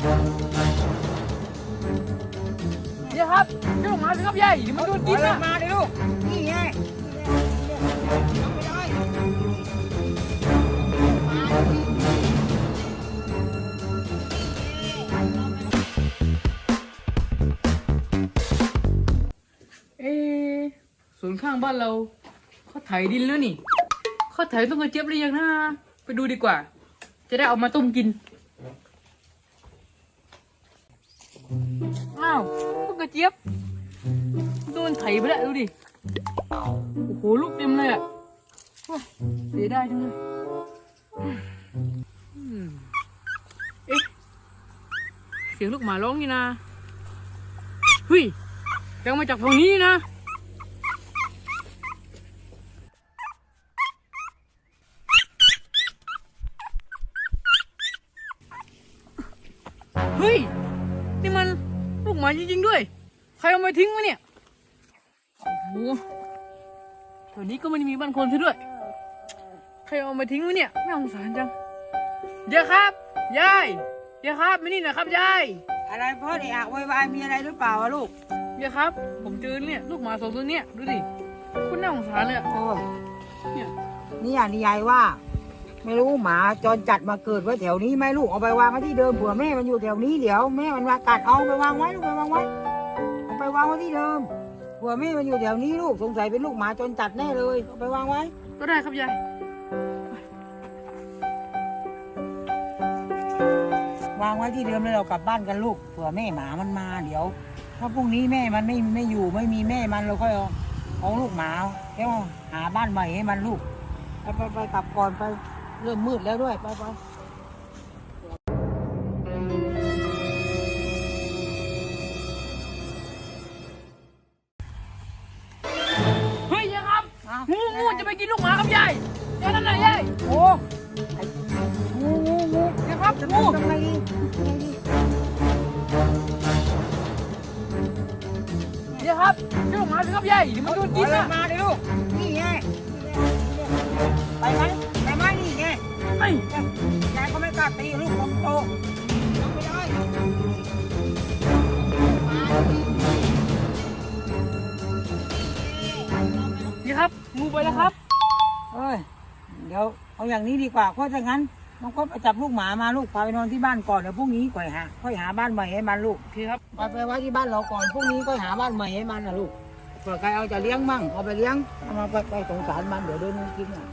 เดี๋ยวครับเดี๋ยวมาสิครับยายเดี๋ยวมันโดนกินนะมาดิลูก นี่ไงเอาไปเลยเอ๊ะสวนข้างบ้านเราเขาไถดินแล้วนี่เขาไถต้นกระเจี๊ยบหรือยังนะ ไปดูดีกว่า จะได้เอามาต้มกิน เจี๊ยบโดนไถไปแล้วดูดิ โอ้โห ลูกเต็มเลยอะเสียไดายจังเลยเอ๊ะเสียงลูกหมาร้องนี่นะเฮ้ยยังมาจากฝั่งนี้นะเฮ้ย นี่มันลูกหมาจริงๆด้วย ใครเอามาทิ้งวะเนี่ย โอ้โหแถวนี้ก็ไม่ได้มีบ้านคนซะด้วย ใครเอามาทิ้งวะเนี่ย น่าสงสารจังยายครับ ยาย ยายครับมานี่หนะครับยาย อะไรพ่อเนี่ยอะโวยวายมีอะไรหรือเปล่าอะลูก ยายครับ ผมเจอเนี่ยลูกหมาสองตัวเนี่ยดูดิคุณน่าสงสารเลยอะโอ้ยเนี่ยนี่อะนี่ยายว่า ไม่รู้หมาจรจัดมาเกิดไว้แถวนี้ไหมลูกเอาไปวางไว้ที่เดิมเผื่อแม่มันอยู่แถวนี้เดี๋ยวแม่มันมากัดเอาไปวางไว้ลูกไปวางไว้เอาไป วางไว้ที่เดิมเผื่อแม่มันอยู่แถวนี้ลูกสงสัยเป็นลูกหมาจรจัดแน่เลยเอาไปวางไว้ ก็ได้ครับยาย วางไว้ที่เดิมแล้วเรากลับบ้านกันลูกเผื่อแม่หมามันมาเดี๋ยว ถ้าพรุ่งนี้แม่มันไม่ไม่อยู่ไม่มีแม่มันเราค่อยเอาเอาลูกหมาแล้วหาบ้านใหม่ให้มันลูกไปไปไปกลับก่อนไปเริ่มมืดแล้วด้วยไปไป งูงูจะไปกินลูกหมาครับยายยายนั่นน่ะยายโอ้ไอ้งูงูงูยายครับจะงูทำไงดีทำไงดียายครับช่วยลูกหมาสิครับยายเดี๋ยวมันโดนกินนะมาดิลูกนี่ไงไปไหมไปไหมนี่ไงไอ้ยยายก็ไม่กล้าตีลูกคนโตยังไม่ได้ ครับงูไปแล้วครับ เอ้ย เดี๋ยวเอาอย่างนี้ดีกว่า เพราะถ้างั้นน้องก็ไปจับลูกหมามาลูกพาไปนอนที่บ้านก่อนเดี๋ยวพรุ่งนี้ก่อยหาค่อยหาบ้านใหม่ให้มันลูกโอเคครับไปไปไว้ที่บ้านเราก่อนพรุ่งนี้ก็หาบ้านใหม่ให้มันนะลูกเผื่อใครเอาจะเลี้ยงมั่งเอาไปเลี้ยงเอามาไปไปสงสารมันเดี๋ยวโดนมันกินอะ